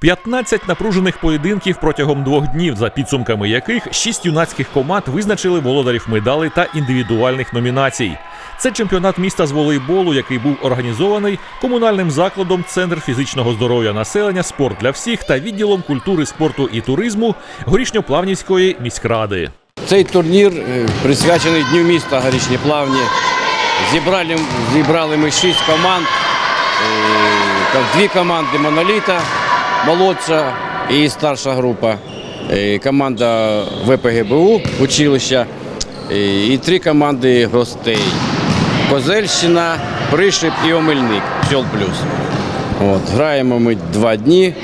15 напружених поєдинків протягом двох днів, за підсумками яких шість юнацьких команд визначили володарів медалей та індивідуальних номінацій. Це чемпіонат міста з волейболу, який був організований комунальним закладом Центр фізичного здоров'я населення Спорт для всіх та відділом культури, спорту і туризму Горішньоплавнівської міськради. Цей турнір е, присвячений Дню міста Горішні Плавні. Зібрали, зібрали ми шість команд. Е, Дві команди Моноліта, молодша і старша група. Команда ВПГБУ училища і три команди гостей. Козельщина, Пришип і Омельник. Пчол плюс. От, граємо ми два дні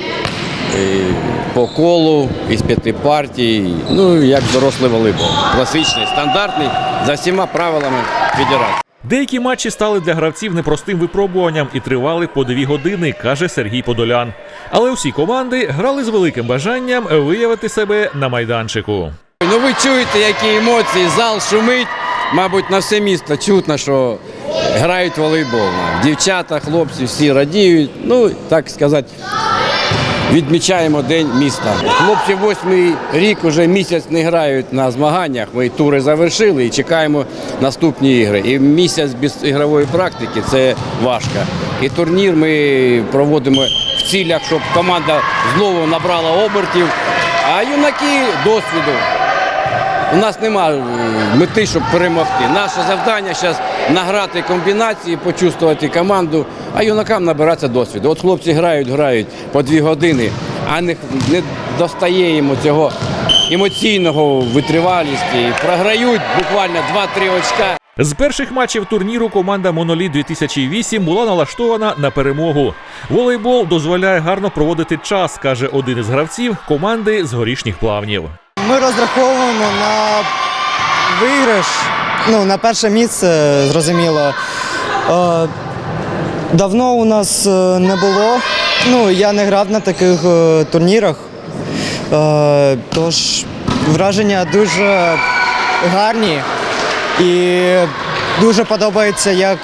по колу із п'яти партій. Ну, як дорослий волейбол. Класичний, стандартний, за всіма правилами федерації. Деякі матчі стали для гравців непростим випробуванням і тривали по дві години, каже Сергій Подолян. Але усі команди грали з великим бажанням виявити себе на майданчику. Ну ви чуєте, які емоції, зал шумить. Мабуть, на все місто чутно, що грають волейбол. Дівчата, хлопці всі радіють. Ну, так сказати, відмічаємо День міста. Хлопці восьмий рік вже місяць не грають на змаганнях. Ми тури завершили і чекаємо наступні ігри. І місяць без ігрової практики це важко. І турнір ми проводимо в цілях, щоб команда знову набрала обертів, а юнаки досвіду. У нас немає мети, щоб перемогти. Наше завдання зараз награти комбінації, почувствувати команду, а юнакам набиратися досвіду. От хлопці грають, грають по дві години, а не, не достає йому цього емоційного витривалісті. Програють буквально 2-3 очка. З перших матчів турніру команда Моноліт 2008 була налаштована на перемогу. Волейбол дозволяє гарно проводити час, каже один із гравців команди з горішніх плавнів. Ми розраховуємо на виграш, ну, на перше місце, зрозуміло. Давно у нас е, не було. Ну, я не грав на таких е, турнірах. Е, тож враження дуже гарні і дуже подобається, як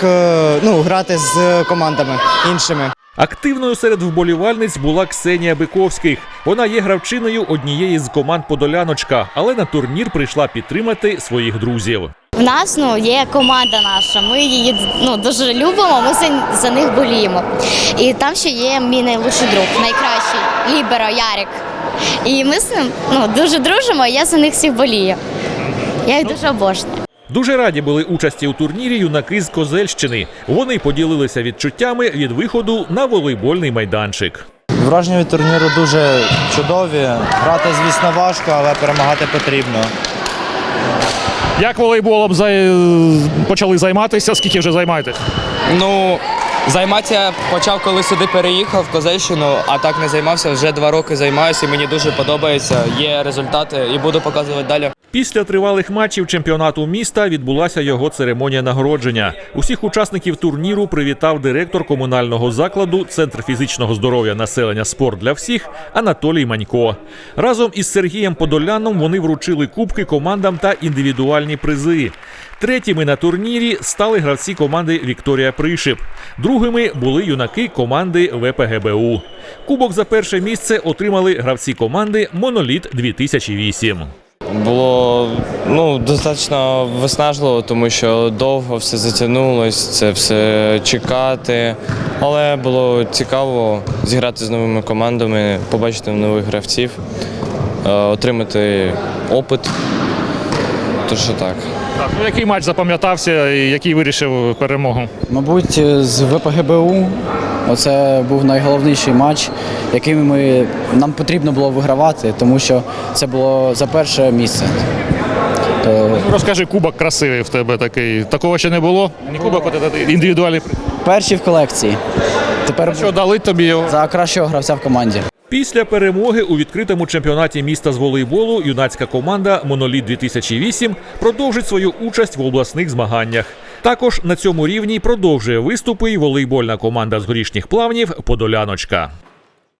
ну, грати з командами іншими. Активною серед вболівальниць була Ксенія Биковських. Вона є гравчиною однієї з команд Подоляночка, але на турнір прийшла підтримати своїх друзів. В нас ну є команда наша. Ми її ну дуже любимо. Ми за, за них боліємо. І там ще є мій найлучший друг, найкращий Ліберо Ярик. І ми з ним ну дуже дружимо. і Я за них всіх болію. Я їх дуже обожнюю. Дуже раді були участі у турнірі юнаки з Козельщини. Вони поділилися відчуттями від виходу на волейбольний майданчик. Враження від турніру дуже чудові. Грати, звісно, важко, але перемагати потрібно. Як волейболом зай- почали займатися? Скільки вже займаєтесь? Ну, займатися почав, коли сюди переїхав в Козельщину, а так не займався. Вже два роки займаюся і мені дуже подобається. Є результати і буду показувати далі. Після тривалих матчів чемпіонату міста відбулася його церемонія нагородження. Усіх учасників турніру привітав директор комунального закладу Центр фізичного здоров'я населення Спорт для всіх Анатолій Манько. Разом із Сергієм Подоляном вони вручили кубки командам та індивідуальні призи. Третіми на турнірі стали гравці команди Вікторія Пришип. Другими були юнаки команди ВПГБУ. Кубок за перше місце отримали гравці команди Моноліт 2008. Було ну, достатньо виснажливо, тому що довго все затягнулось, це все чекати. Але було цікаво зіграти з новими командами, побачити нових гравців, е, отримати опит. Тож так. Так, ну який матч запам'ятався і який вирішив перемогу? Мабуть, з ВПГБУ оце був найголовніший матч, який ми, нам потрібно було вигравати, тому що це було за перше місце. То Розкажи, кубок красивий в тебе такий. Такого ще не було? Не кубок, а індивідуальний. перші в колекції. Тепер Що дали тобі його? за кращого гравця в команді. Після перемоги у відкритому чемпіонаті міста з волейболу юнацька команда Моноліт 2008 продовжить свою участь в обласних змаганнях. Також на цьому рівні продовжує виступи й волейбольна команда з горішніх плавнів Подоляночка.